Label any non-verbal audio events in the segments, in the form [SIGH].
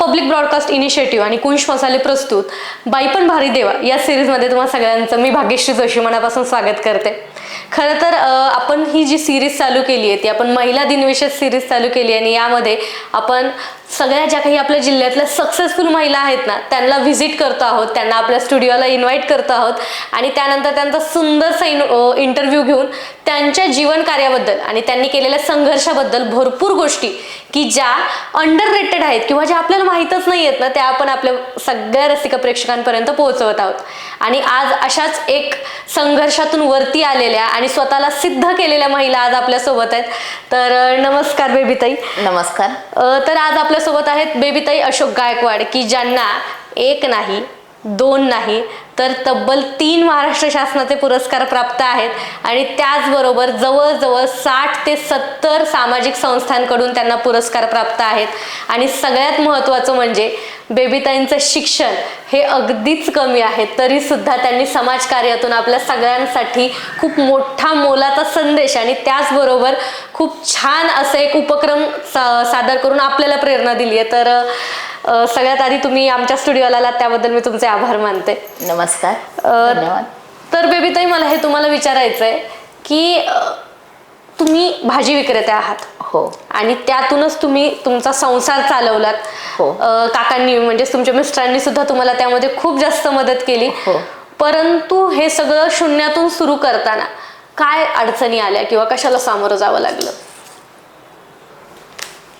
Public broadcast initiative आणि कुंश मसाले प्रस्तुत बाई पण भारी देवा या सिरीजमध्ये तुम्हाला सगळ्यांचं मी भाग्यश्री जोशी मनापासून स्वागत करते. खरं तर आपण ही जी सिरीज चालू केली आहे ती आपण महिला दिनविशेष सिरीज चालू केली आहे आणि यामध्ये आपण सगळ्या ज्या काही आपल्या जिल्ह्यातल्या सक्सेसफुल महिला आहेत ना त्यांना व्हिजिट करतो आहोत त्यांना आपल्या स्टुडिओला इन्व्हाइट करतो आहोत आणि त्यानंतर त्यांचा सुंदरसा इन इंटरव्ह्यू घेऊन त्यांच्या जीवन कार्याबद्दल आणि त्यांनी केलेल्या संघर्षाबद्दल भरपूर गोष्टी की ज्या अंडर रेटेड आहेत किंवा ज्या आपल्याला माहीतच नाही आहेत ना त्या आपण आपल्या सगळ्या रसिक प्रेक्षकांपर्यंत पोहोचवत आहोत. आणि आज अशाच एक संघर्षातून वरती आलेल्या आणि स्वतःला सिद्ध केलेल्या महिला आज आपल्यासोबत आहेत. तर नमस्कार बेबीताई. नमस्कार. तर आज आपल्यासोबत आहेत बेबीताई अशोक गायकवाड की ज्यांना एक नाही दोन नाही तर तब्बल तीन महाराष्ट्र शासनाचे पुरस्कार प्राप्त आहेत. आणि त्याचबरोबर जवळजवळ साठ ते सत्तर सामाजिक संस्थांकडून त्यांना पुरस्कार प्राप्त आहेत. आणि सगळ्यात महत्त्वाचं म्हणजे बेबीताईंचं शिक्षण हे अगदीच कमी आहे. तरी सुद्धा त्यांनी समाजकार्यातून आपल्या सगळ्यांसाठी खूप मोठा मोलाचा संदेश आणि त्याचबरोबर खूप छान असं एक उपक्रम सा सादर करून आपल्याला प्रेरणा दिली आहे. तर सगळ्यात आधी तुम्ही आमच्या स्टुडिओला आलात त्याबद्दल मी तुमचे आभार मानते. नमस्कार. धन्यवाद. तर बेबीताई मला हे तुम्हाला विचारायचं आहे की तुम्ही भाजी विक्रेते आहात. हो. आणि त्यातूनच तुम्ही तुमचा संसार चालवलात. हो. अ, काकांनी म्हणजे तुमच्या मिस्टरांनी सुद्धा तुम्हाला त्यामध्ये खूप जास्त मदत केली. हो. परंतु हे सगळं शून्यातून सुरू करताना काय अडचणी आल्या किंवा कशाला सामोरं जावं लागलं?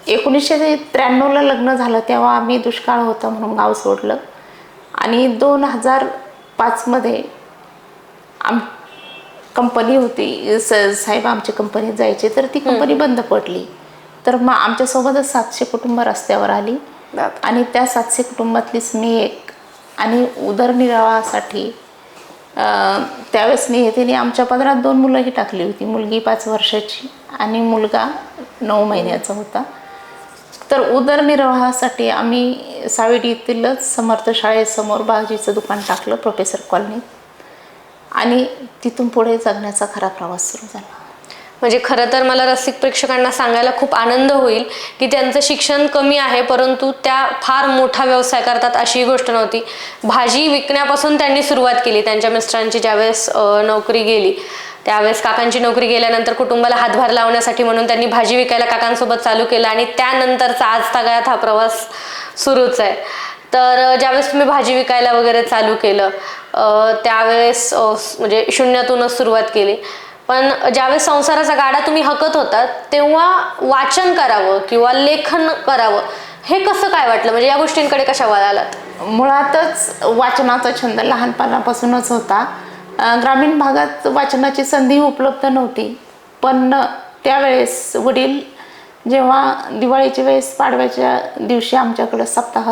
एकोणीसशे त्र्याण्णवला लग्न झालं तेव्हा आम्ही दुष्काळ होता म्हणून गाव सोडलं. आणि दोन हजार पाचमध्ये आम कंपनी होती स साहेब आमच्या कंपनीत जायचे तर ती कंपनी बंद पडली. तर मग आमच्यासोबतच सातशे कुटुंब रस्त्यावर आली. आणि त्या सातशे कुटुंबातलीच मी एक आणि उदरनिर्वाहासाठी त्यावेळेस मी तिने आमच्या पदरात दोन मुलंही टाकली होती. मुलगी पाच वर्षाची आणि मुलगा नऊ महिन्याचा होता. तर उदरनिर्वाहासाठी आम्ही सावेडी येथीलच समर्थ शाळेसमोर भाजीचं दुकान टाकलं प्रोफेसर कॉलनीत आणि तिथून पुढे जगण्याचा खरा प्रवास सुरू झाला. म्हणजे खरं तर मला रसिक प्रेक्षकांना सांगायला खूप आनंद होईल की त्यांचं शिक्षण कमी आहे परंतु त्या फार मोठा व्यवसाय करतात अशी गोष्ट नव्हती. भाजी विकण्यापासून त्यांनी सुरुवात केली. त्यांच्या मिस्टरांची ज्यावेळेस नोकरी गेली त्यावेळेस काकांची नोकरी गेल्यानंतर कुटुंबाला हातभार लावण्यासाठी म्हणून त्यांनी भाजी विकायला काकांसोबत चालू केलं आणि त्यानंतरचा आज सगळ्यात हा प्रवास सुरूच आहे. तर ज्यावेळेस तुम्ही भाजी विकायला वगैरे चालू केलं त्यावेळेस म्हणजे शून्यातूनच सुरुवात केली. पण ज्यावेळेस संसाराचा गाडा तुम्ही हकत होता तेव्हा वाचन करावं किंवा लेखन करावं हे कसं काय वाटलं? म्हणजे या गोष्टींकडे कशा वळालात? मुळातच वाचनाचा छंद लहानपणापासूनच होता. ग्रामीण भागात वाचनाची संधी उपलब्ध नव्हती. पण त्यावेळेस वडील जेव्हा दिवाळीच्या वेळेस पाडव्याच्या दिवशी आमच्याकडं सप्ताह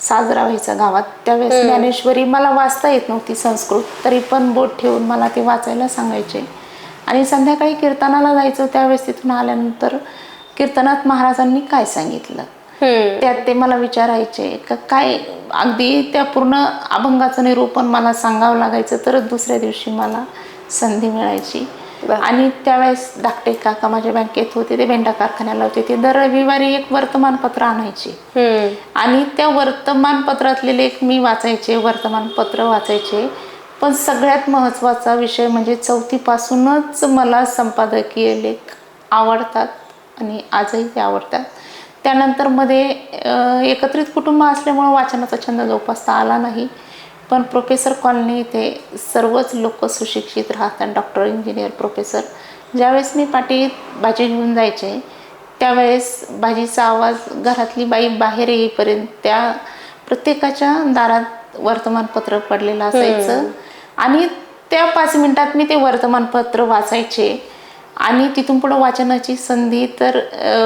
साजरा व्हायचा गावात. त्यावेळेस ज्ञानेश्वरी मला वाचता येत नव्हती संस्कृत तरी पण बोट ठेवून मला ते वाचायला सांगायचे. आणि संध्याकाळी कीर्तनाला जायचं त्यावेळेस तिथून आल्यानंतर कीर्तनात महाराजांनी काय सांगितलं? त्यात ते मला विचारायचे का काय अगदी त्या पूर्ण अभंगाचं निरूपण मला सांगावं लागायचं तरच दुसऱ्या दिवशी मला संधी मिळायची. आणि त्यावेळेस धाकटे काका माझ्या बँकेत होते ते भेंडा कारखान्याला होते. ते दर रविवारी एक वर्तमानपत्र आणायचे. आणि त्या वर्तमानपत्रातले लेख मी वाचायचे वर्तमानपत्र वाचायचे. पण सगळ्यात महत्त्वाचा विषय म्हणजे चौथीपासूनच मला संपादकीय लेख आवडतात आणि आजही ते आवडतात. त्यानंतरमध्ये एकत्रित कुटुंब असल्यामुळं वाचनाचा छंद जोपासता आला नाही. पण प्रोफेसर कॉलनी इथे सर्वच लोक सुशिक्षित राहतात डॉक्टर इंजिनियर प्रोफेसर. ज्यावेळेस मी पाठीत भाजी घेऊन जायचे त्यावेळेस भाजीचा आवाज घरातली बाई बाहेर येईपर्यंत त्या प्रत्येकाच्या दारात वर्तमानपत्र पडलेलं असायचं. आणि त्या पाच मिनिटात मी ते वर्तमानपत्र वाचायचे. आणि तिथून पुढं वाचनाची संधी तर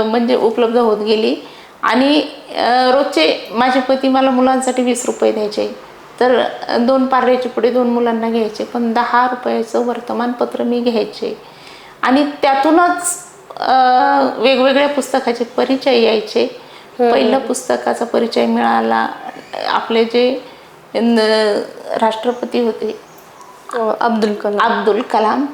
म्हणजे उपलब्ध होत गेली. आणि रोजचे माझे पती मला मुलांसाठी वीस रुपये द्यायचे. तर दोन पार्ल्याचे पुढे दोन मुलांना घ्यायचे पण दहा रुपयाचं वर्तमानपत्र मी घ्यायचे. आणि त्यातूनच वेगवेगळ्या पुस्तकाचे परिचय यायचे. पहिलं पुस्तकाचा परिचय मिळाला. आपले जे राष्ट्रपती होते. अब्दुल कलाम. अब्दुल कलाम.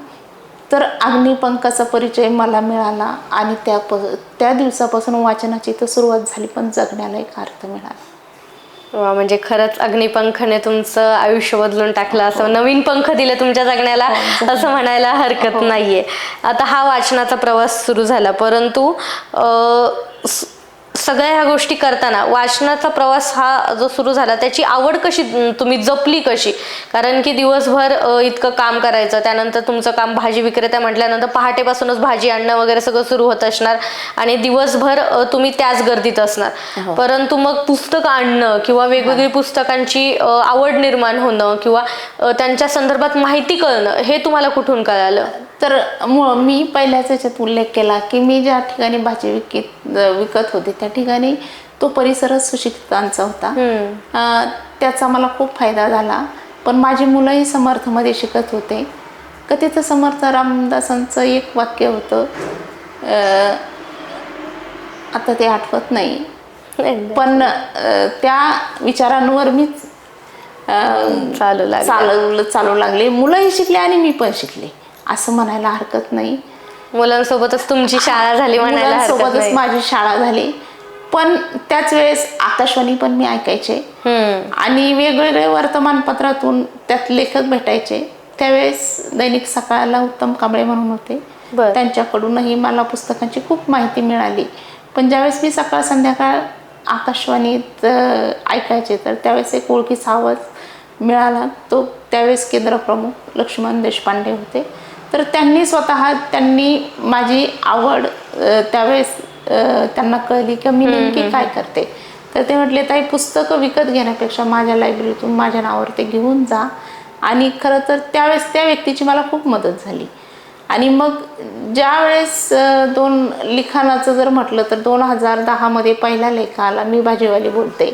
तर अग्निपंखाचा परिचय मला मिळाला. आणि त्या प त्या दिवसापासून वाचनाची तर सुरुवात झाली पण जगण्याला एक अर्थ मिळाला. वा म्हणजे खरंच अग्निपंखने तुमचं आयुष्य बदलून टाकलं असं नवीन पंख दिले तुमच्या जगण्याला असं म्हणायला हरकत नाहीये. आता हा वाचनाचा प्रवास सुरू झाला परंतु अं, स- सगळ्या ह्या गोष्टी करताना वाचनाचा प्रवास हा जो सुरू झाला त्याची आवड कशी तुम्ही जपली कशी? कारण की दिवसभर इतकं काम करायचं त्यानंतर तुमचं काम भाजी विक्रेता म्हटल्यानंतर पहाटेपासूनच भाजी आणणं वगैरे सगळं सुरू होत असणार आणि दिवसभर तुम्ही त्याच गर्दीत असणार. परंतु मग पुस्तक आणणं किंवा वेगवेगळी पुस्तकांची अं, आवड निर्माण होणं किंवा त्यांच्या संदर्भात माहिती कळणं हे तुम्हाला कुठून कळालं? तर मु- मी पहिल्याच याच्यात उल्लेख केला की मी ज्या ठिकाणी भाजी विकत विकत होते त्या ठिकाणी तो परिसरच सुशिक्षितांचा होता. त्याचा मला खूप फायदा झाला. पण माझी मुलंही समर्थमध्ये शिकत होते. का तिथं समर्थ रामदासांचं एक वाक्य होतं आता ते आठवत नाही. पण त्या विचारांवर मी चालू लागलं. चालू चालू लागले. मुलंही शिकले आणि मी पण शिकले. असं म्हणायला हरकत नाही. मुलांसोबतच तुमची शाळा झाली म्हणायला मुलांसोबतच माझी शाळा झाली. पण त्याच वेळेस आकाशवाणी पण मी ऐकायचे. आणि वेगवेगळे वर्तमानपत्रातून त्यात लेखक भेटायचे. त्यावेळेस दैनिक सकाळला उत्तम कांबळे म्हणून होते. त्यांच्याकडूनही मला पुस्तकांची खूप माहिती मिळाली. पण ज्यावेळेस मी सकाळ संध्याकाळ आकाशवाणीत ऐकायचे तर त्यावेळेस एक ओळखीचा आवाज मिळाला. तो त्यावेळेस केंद्र प्रमुख लक्ष्मण देशपांडे होते. तर त्यांनी स्वतः त्यांनी माझी आवड त्यावेळेस त्यांना कळली की मी नेमकी काय करते. तर ते म्हटले ताई पुस्तकं विकत घेण्यापेक्षा माझ्या लायब्ररीतून माझ्या नावावर ते घेऊन जा. आणि खरं तर त्यावेळेस त्या व्यक्तीची मला खूप मदत झाली. आणि मग ज्या वेळेस दोन लिखाणाचं जर म्हटलं तर दोन हजार दहामध्ये पहिला लेख आला मी भाजीवाली बोलते.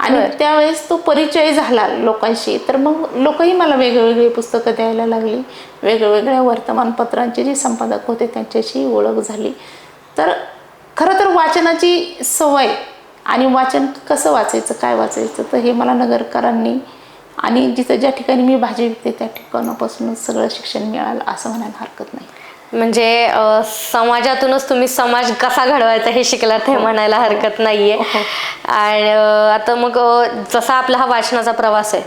आणि त्यावेळेस तो परिचय झाला लोकांशी. तर मग लोकही मला वेगवेगळी पुस्तकं द्यायला लागली. वेगवेगळ्या वर्तमानपत्रांचे जे संपादक होते त्यांच्याशी ओळख झाली. तर खरं तर वाचनाची सवय आणि वाचन कसं वाचायचं काय वाचायचं तर हे मला नगरकरांनी आणि जिथं ज्या ठिकाणी मी भाजी विकते त्या ठिकाणापासूनच सगळं शिक्षण मिळालं असं म्हणायला हरकत नाही. म्हणजे समाजातूनच तुम्ही समाज कसा घडवायचा हे शिकलात हे म्हणायला हरकत नाहीये. आणि अ, आता मग जसा आपला हा वाचनाचा प्रवास आहे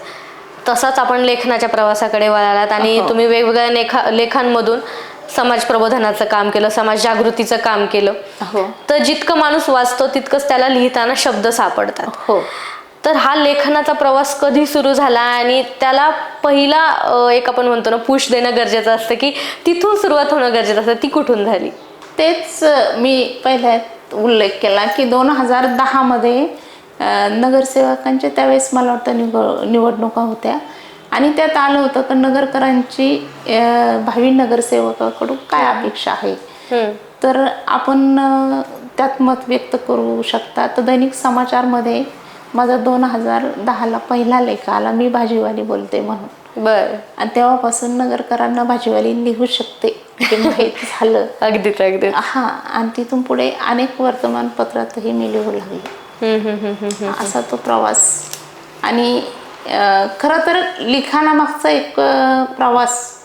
तसाच आपण लेखनाच्या प्रवासाकडे वळालात आणि तुम्ही वेगवेगळ्या लेखा लेखांमधून समाज प्रबोधनाचं काम केलं समाज जागृतीचं काम केलं. हो. तर जितकं माणूस वाचतो तितकंच त्याला लिहिताना शब्द सापडतात. हो. तर हा लेखनाचा प्रवास कधी सुरू झाला आणि त्याला पहिला एक आपण म्हणतो ना पुश देणं गरजेचं असतं की तिथून सुरुवात होणं गरजेचं असतं ती कुठून झाली? तेच मी पहिल्यात उल्लेख केला की दोन हजार दहामध्ये नगरसेवकांच्या त्यावेळेस मला वाटतं निव निवडणुका होत्या. आणि त्यात आलं होतं की नगरकरांची भावी नगरसेवकाकडून काय अपेक्षा आहे. तर आपण त्यात मत व्यक्त करू शकता. तर दैनिक समाचारमध्ये माझा दोन हजार दहाला पहिला लेख आला मी भाजीवाली बोलते म्हणून. बर. आणि तेव्हापासून नगरकरांना भाजीवाली लिहू शकते माहीत [LAUGHS] झालं. अगदीच अगदीच. हा आणि तिथून पुढे अनेक वर्तमानपत्रातही मी लिहू लागले. असा तो प्रवास. आणि खरं तर लिखाणामागचा एक प्रवास.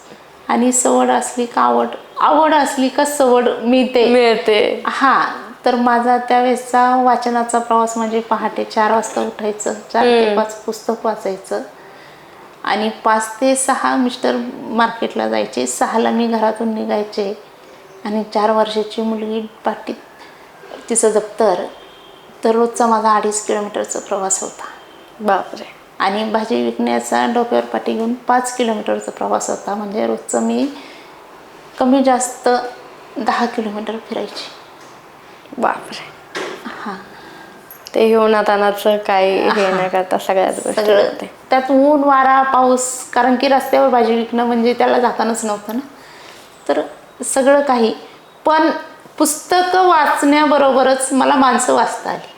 आणि सवड असली का आवड आवड असली का सवड मिळते. मिळते. हा तर माझा त्यावेळेसचा वाचनाचा प्रवास म्हणजे पहाटे चार वाजता उठायचं चार ते पाच पुस्तक वाचायचं. आणि पाच ते सहा मिस्टर मार्केटला जायचे. सहाला मी घरातून निघायचे. आणि चार वर्षाची मुलगी पाठीत तिचं दप्तर. तर रोजचा माझा अडीच किलोमीटरचा प्रवास होता. बापरे. आणि भाजी विकण्याचा डोक्यावर पाठी घेऊन पाच किलोमीटरचा प्रवास होता. म्हणजे रोजचं मी कमी जास्त दहा किलोमीटर फिरायची. बापरे. हां. ते होणातानाचं काय हे नाही करता सगळ्याच गोष्टी सगळं. होते. त्यात ऊन वारा पाऊस कारण की रस्त्यावर भाजी विकणं म्हणजे त्याला जातानच नव्हतं ना. तर सगळं काही. पण पुस्तकं वाचण्याबरोबरच मला माणसं वाचता आली.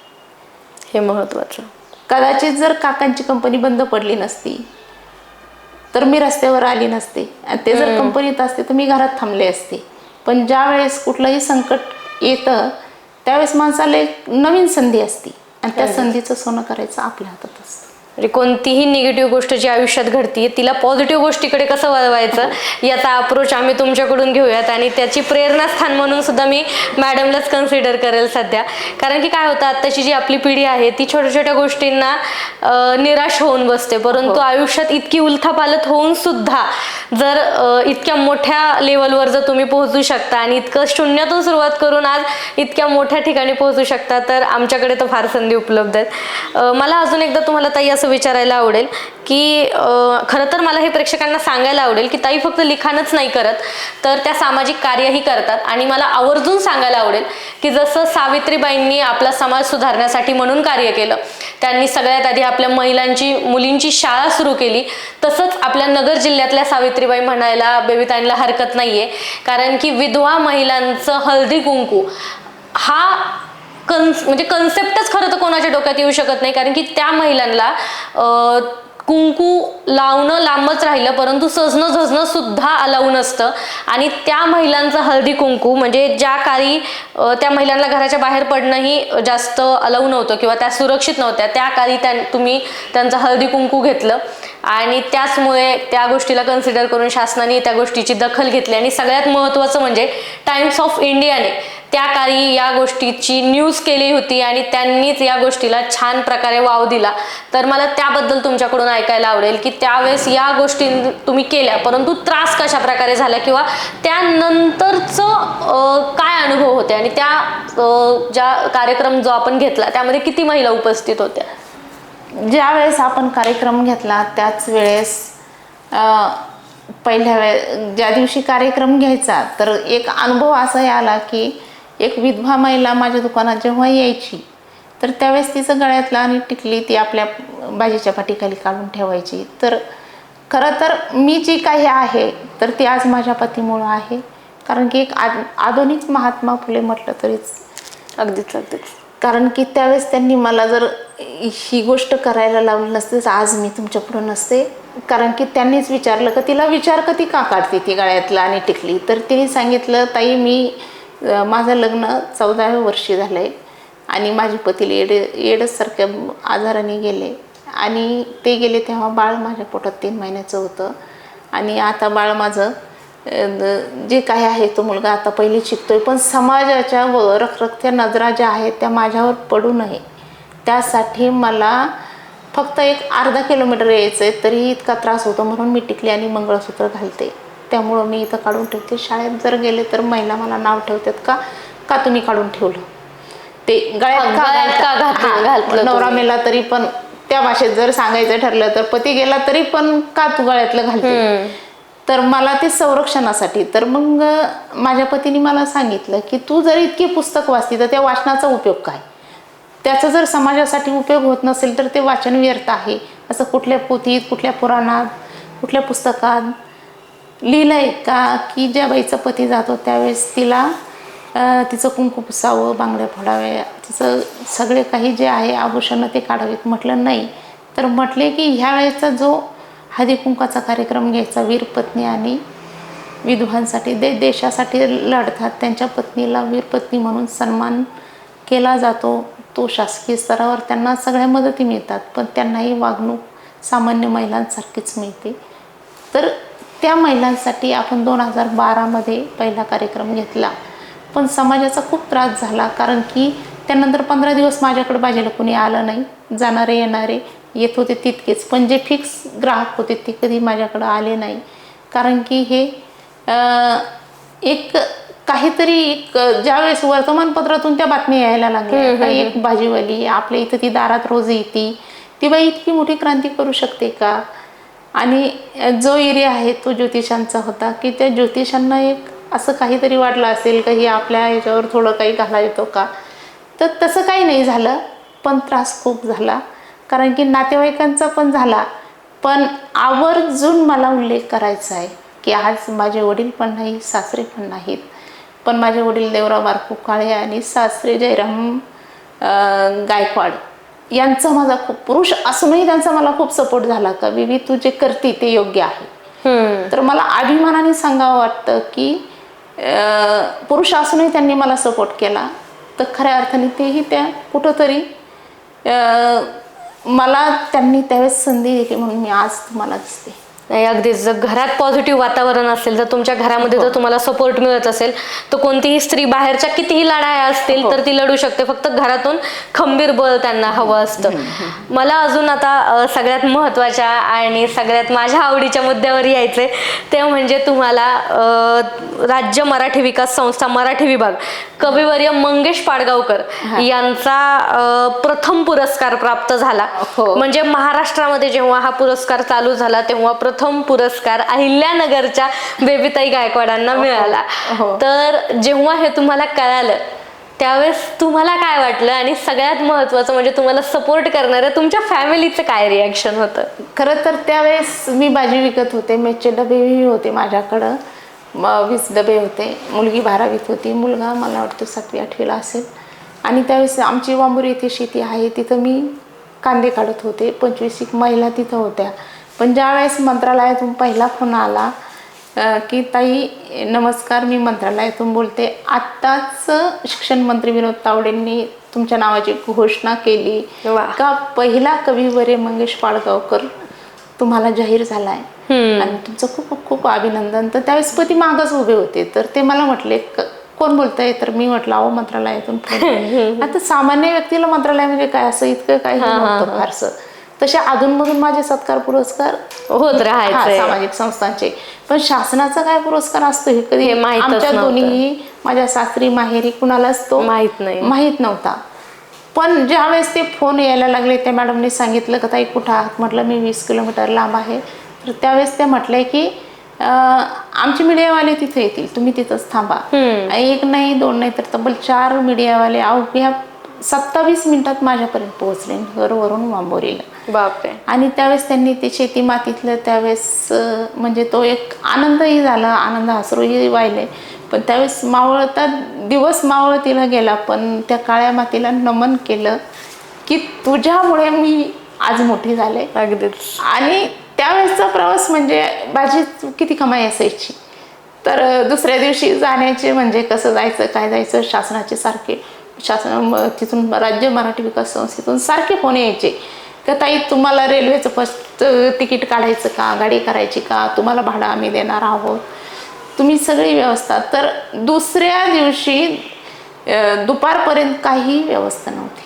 हे महत्वाचं कदाचित जर काकांची कंपनी बंद पडली नसती तर मी रस्त्यावर आली नसते. आणि ते जर कंपनीत असते तर मी घरात थांबले असते. पण ज्या वेळेस कुठलंही संकट येतं त्यावेळेस माणसाला एक नवीन संधी असते. आणि त्या संधीचं सोनं करायचं आपल्या हातात असतं. म्हणजे कोणतीही निगेटिव्ह गोष्ट जी आयुष्यात घडतीये तिला पॉझिटिव्ह गोष्टीकडे कसं वळवायचं याचा अप्रोच आम्ही तुमच्याकडून घेऊयात आणि त्याची प्रेरणास्थान म्हणून सुद्धा मी मॅडमलाच कन्सिडर करेल सध्या. कारण की काय होतं आत्ताची जी आपली पिढी आहे ती छोट्या छोट्या गोष्टींना निराश होऊन बसते. परंतु आयुष्यात इतकी उलथापालत होऊन सुद्धा जर इतक्या मोठ्या लेवलवर जर तुम्ही पोहोचू शकता आणि इतकं शून्यातून सुरुवात करून आज इतक्या मोठ्या ठिकाणी पोहोचू शकता तर आमच्याकडे तर फार संधी उपलब्ध आहेत. मला अजून एकदा तुम्हाला ताई असं विचारायला आवडेल की खरं तर मला हे प्रेक्षकांना सांगायला आवडेल की ताई फक्त लिखाणच नाही करत तर त्या सामाजिक कार्यही करतात. आणि मला आवर्जून सांगायला आवडेल की जसं सावित्रीबाईंनी आपला समाज सुधारण्यासाठी म्हणून कार्य केलं त्यांनी सगळ्यात आधी आपल्या महिलांची मुलींची शाळा सुरू केली तसंच आपल्या नगर जिल्ह्यातल्या सावित्रीबाई म्हणायला बेबीताईंना हरकत नाही आहे कारण की विधवा महिलांचं हळदी कुंकू हा कन्स म्हणजे कन्सेप्टच खरं तर कोणाच्या डोक्यात येऊ शकत नाही. कारण की त्या महिलांना कुंकू लावणं लांबच राहिलं परंतु सजणं झजणं सुद्धा अलाऊ नसतं. आणि त्या महिलांचं हळदी कुंकू म्हणजे ज्या काळी त्या महिलांना घराच्या बाहेर पडणंही जास्त अलाऊ नव्हतं किंवा त्या सुरक्षित नव्हत्या त्या काळी त्या तुम्ही त्यांचं हळदी कुंकू घेतलं. आणि त्याचमुळे त्या गोष्टीला कन्सिडर करून शासनाने त्या गोष्टीची दखल घेतली. आणि सगळ्यात महत्त्वाचं म्हणजे टाइम्स ऑफ इंडियाने त्या काळी या गोष्टीची न्यूज केली होती आणि त्यांनीच या गोष्टीला छान प्रकारे वाव दिला. तर मला त्याबद्दल तुमच्याकडून ऐकायला आवडेल की त्यावेळेस या गोष्टी तुम्ही केल्या परंतु त्रास कशा प्रकारे झाला किंवा त्यानंतरचं काय अनुभव होते? आणि त्या ज्या कार्यक्रम जो आपण घेतला त्यामध्ये किती महिला उपस्थित होत्या? ज्या वेळेस आपण कार्यक्रम घेतला त्याच वेळेस पहिल्या वेळे ज्या दिवशी कार्यक्रम घ्यायचा तर एक अनुभव असा आला की एक विधवा महिला माझ्या दुकानात जेव्हा यायची तर त्यावेळेस तिचं गळ्यातला आणि टिकली ती आपल्या भाजीच्या पाठीखाली काढून ठेवायची. तर खरं तर मी जी काही आहे तर ती आज माझ्या पतीमुळं आहे. कारण की एक आद आधुनिक महात्मा फुले म्हटलं तरीच. अगदीच अगदीच. कारण की त्यावेळेस त्यांनी मला जर ही गोष्ट करायला लावली नसते तर आज मी तुमच्याकडून नसते. कारण की त्यांनीच विचारलं का तिला विचार का ती का काढते ती गळ्यातला आणि टिकली? तर तिने सांगितलं ताई मी माझं लग्न चौदाव्या वर्षी झालं आहे आणि माझे पती एड एडसारख्या आजाराने गेले. आणि ते गेले तेव्हा बाळ माझ्या पोटात तीन महिन्याचं होतं. आणि आता बाळ माझं जे काही आहे तो मुलगा आता पहिली शिकतोय पण समाजाच्या व रखरखत्या नजरा ज्या आहेत त्या माझ्यावर पडू नये. त्यासाठी मला फक्त एक अर्धा किलोमीटर यायचं आहे तरीही इतका त्रास होतो म्हणून मी टिकली आणि मंगळसूत्र घालते. त्यामुळं मी इथं काढून ठेवते. शाळेत जर गेले तर महिला मला नाव ठेवतात का? का तुम्ही काढून ठेवलं? ते गळ्यात का? घातलं- नवरा? मेला तरी पण त्या भाषेत जर सांगायचं ठरलं तर पती गेला तरी पण का तू गळ्यातलं घालते? तर मला ते संरक्षणासाठी. तर मग माझ्या पतीने मला सांगितलं की तू जर इतकी पुस्तक वाचली तर त्या वाचनाचा उपयोग काय? त्याचा जर समाजासाठी उपयोग होत नसेल तर ते वाचन व्यर्थ आहे. असं कुठल्या पोथीत कुठल्या पुराणात कुठल्या पुस्तकात लिहिलं आहे का? की ज्या बाईचा पती जातो त्यावेळेस तिला तिचं कुंकू पुसावं बांगड्या फोडाव्या तिचं सगळे काही जे आहे आभूषणं ते काढावेत. म्हटलं नाही. तर म्हटले की ह्या वेळेचा जो हळदी कुंकाचा कार्यक्रम घ्यायचा वीर पत्नी आणि विधवांसाठी दे देशासाठी लढतात. त्यांच्या पत्नीला वीरपत्नी म्हणून सन्मान केला जातो. तो शासकीय स्तरावर त्यांना सगळ्या मदती मिळतात पण त्यांनाही वागणूक सामान्य महिलांसारखीच मिळते. तर त्या महिलांसाठी आपण दोन हजार बारामध्ये पहिला कार्यक्रम घेतला. पण समाजाचा खूप त्रास झाला कारण की त्यानंतर पंधरा दिवस माझ्याकडे भाजीला कोणी आलं नाही. जाणारे येणारे येत होते तितकेच. पण जे फिक्स ग्राहक होते ते कधी माझ्याकडं आले नाही. कारण की हे एक काहीतरी एक ज्यावेळेस वर्तमानपत्रातून त्या बातम्या यायला लागल्या. एक भाजीवाली आपल्या इथं ती दारात रोज येते. ती बाई इतकी मोठी क्रांती करू शकते का? आणि जो एरिया आहे तो ज्योतिषांचा होता. की त्या ज्योतिषांना एक असं काहीतरी वाटलं असेल का ही आपल्या ह्याच्यावर थोडं काही घाला येतो का? तर तसं काही नाही झालं पण त्रास खूप झाला. कारण की नातेवाईकांचा पण झाला. पण आवर्जून मला उल्लेख करायचा आहे की आज माझे वडील पण नाही सासरे पण नाहीत. पण माझे वडील देवराव बारकू काळे आणि सासरे जयराम गायकवाड यांचा माझा खूप पुरुष असूनही त्यांचा मला खूप सपोर्ट झाला. का विवी तू जे करते ते योग्य आहे. तर मला अभिमानाने सांगावं वाटतं की पुरुष असूनही त्यांनी मला सपोर्ट केला. तर खऱ्या अर्थाने तेही त्या कुठंतरी मला त्यांनी त्यावेळेस संधी दिली म्हणून मी आज तुम्हाला दिसते. नाही अगदीच जर घरात पॉझिटिव्ह वातावरण असेल तर तुमच्या घरामध्ये जर तुम्हाला सपोर्ट मिळत असेल तर कोणतीही स्त्री बाहेरच्या कितीही लढाया असतील तर ती लढू शकते. फक्त घरातून खंबीर बळ त्यांना हवं असतं. मला अजून आता सगळ्यात महत्त्वाच्या आणि सगळ्यात माझ्या आवडीच्या मुद्द्यावर यायचे ते म्हणजे तुम्हाला राज्य मराठी विकास संस्था मराठी विभाग कविवर्य मंगेश पाडगावकर यांचा प्रथम पुरस्कार प्राप्त झाला. हो. म्हणजे महाराष्ट्रामध्ये जेव्हा हा पुरस्कार चालू झाला तेव्हा प्रथम पुरस्कार अहिल्यानगरच्या बेबीताई गायकवाडांना मिळाला. हो. तर जेव्हा हे तुम्हाला कळालं त्यावेळेस तुम्हाला काय वाटलं आणि सगळ्यात महत्वाचं म्हणजे तुम्हाला सपोर्ट करणाऱ्या तुमच्या फॅमिलीचं काय रिॲक्शन होतं? खरं तर त्यावेळेस मी भाजी विकत होते मेसचे डबेही होते माझ्याकडं. वीस डबे होते मुलगी बारावीत होती मुलगा मला वाटतं सातवी आठवीला असेल. आणि त्यावेळेस आमची वांबुरी येथे शेती आहे तिथं मी कांदे काढत होते पंचवीस एक महिला तिथं होत्या. पण ज्यावेळेस मंत्रालयातून पहिला फोन आला की ताई नमस्कार मी मंत्रालयातून बोलते. आत्ताच शिक्षण मंत्री विनोद तावडेंनी तुमच्या नावाची घोषणा केली. का पहिला कविवर्य मंगेश पाडगावकर तुम्हाला जाहीर झालाय? आणि तुमचं खूप खूप अभिनंदन. तर त्यावेळेस पती मागच उभे होते. तर ते मला म्हटले "क- कोण बोलतंय? तर मी म्हटलं अहो मंत्रालयातून phone." [LAUGHS] आता सामान्य व्यक्तीला मंत्रालय म्हणजे काय? असं इतकं काही नव्हतं फारसं. तसे अधूनमधून माझे सत्कार पुरस्कार होत राहायचं. सामाजिक संस्थांचे. पण शासनाचा काय पुरस्कार असतो हे कधी आमच्या. दोन्ही माझ्या सासरी माहेरी कुणालाच तो माहीत नाही. माहीत नव्हता. पण ज्यावेळेस ते फोन यायला लागले त्या मॅडमने सांगितलं का ताई कुठं आहात? म्हटलं मी वीस किलोमीटर लांब आहे. तर त्यावेळेस ते म्हटले की आमचे मीडियावाले तिथे येतील तुम्ही तिथंच थांबा. एक नाही दोन नाही तर तब्बल चार मीडियावाले अवघ्या सत्तावीस मिनिटात माझ्यापर्यंत पोहोचले घरवरून वांबोरीला. बापरे. आणि त्यावेळेस त्यांनी ते शेती मातीतलं त्यावेळेस म्हणजे तो एक आनंदही झाला आनंद हसरूही वाहिले. पण त्यावेळेस मावळता दिवस मावळतीला गेला पण त्या काळ्या मातीला नमन केलं की तुझ्यामुळे मी आज मोठी झाले. अगदीच. आणि त्यावेळेसचा प्रवास म्हणजे माझी किती कमाई असायची. तर दुसऱ्या दिवशी जाण्याचे म्हणजे कसं जायचं काय जायचं शासनाचे सारखे शासन तिथून राज्य मराठी विकास संस्थेतून सारखे फोन यायचे. का ताई तुम्हाला रेल्वेचं फर्स्ट तिकीट काढायचं का? गाडी करायची का? तुम्हाला भाडं आम्ही देणार आहोत. तुम्ही सगळी व्यवस्था. तर दुसऱ्या दिवशी दुपारपर्यंत काही व्यवस्था नव्हती.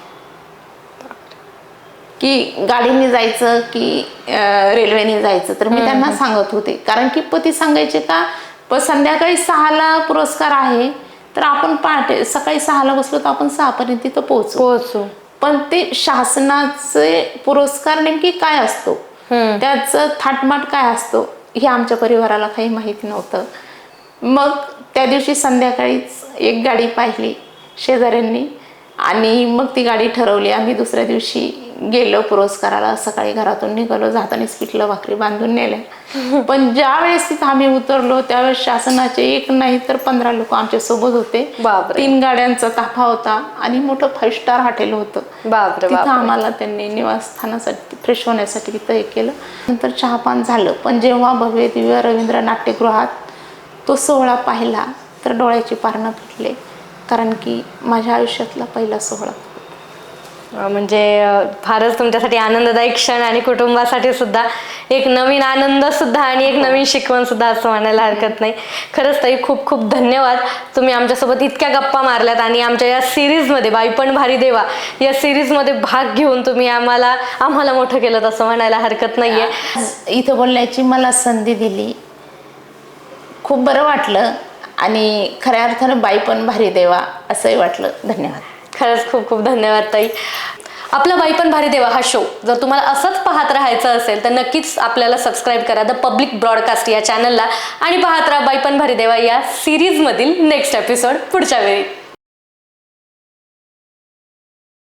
की गाडीने जायचं की रेल्वेने जायचं. तर मी त्यांना सांगत होते. कारण की पती सांगायचे का प संध्याकाळी सहाला पुरस्कार आहे. तर आपण पहाटे सकाळी सहाला बसलो तर आपण सहापर्यंत तिथं पोहोचू. पोहोचू. पण ते शासनाचे पुरस्कार नेमकी काय असतो? त्याचं थाटमाट काय असतो? हे आमच्या परिवाराला काही माहिती नव्हतं. मग त्या दिवशी संध्याकाळीच एक गाडी पाहिली शेजाऱ्यांनी आणि मग ती गाडी ठरवली. आम्ही दुसऱ्या दिवशी गेलो पुरस्काराला सकाळी घरातून निघालो जातानीच पिठलं भाकरी बांधून नेल्या. पण ज्या वेळेस तिथं आम्ही उतरलो त्यावेळेस शासनाचे एक नाही तर पंधरा लोक आमच्यासोबत होते. तीन गाड्यांचा ताफा होता आणि मोठं फाईव्ह स्टार हॉटेल होतं. तिथं आम्हाला त्यांनी निवासस्थानासाठी फ्रेश होण्यासाठी तिथं हे केलं. नंतर चहापान झालं. पण जेव्हा भव्य दिव्य रवींद्र नाट्यगृहात तो सोहळा पाहिला तर डोळ्याची पारणं फिटले. कारण की माझ्या आयुष्यातला पहिला सोहळा. म्हणजे फारच तुमच्यासाठी आनंददायी क्षण आणि कुटुंबासाठी सुद्धा एक नवीन आनंद सुद्धा आणि एक नवीन शिकवण सुद्धा असं म्हणायला हरकत नाही. खरंच ताई खूप खूप धन्यवाद. तुम्ही आमच्यासोबत इतक्या गप्पा मारल्यात आणि आमच्या या सिरीजमध्ये बाईपण भारी देवा या सिरीजमध्ये भाग घेऊन तुम्ही आम्हाला आम्हाला मोठं केलं असं म्हणायला हरकत नाहीये. इथं बोलण्याची मला संधी दिली. खूप बरं वाटलं आणि खऱ्या अर्थानं बाई पण भारी देवा असंही वाटलं. धन्यवाद. खरंच खूप खूप धन्यवाद ताई. आपला बाईपण भारी देवा हा शो जर तुम्हाला असंच पाहत राहायचं असेल तर नक्कीच आपल्याला सबस्क्राईब करा. द पब्लिक ब्रॉडकास्ट या चॅनलला आणि पाहत राहा बाईपण भारी देवा या सिरीजमधील नेक्स्ट एपिसोड पुढच्या वेळी.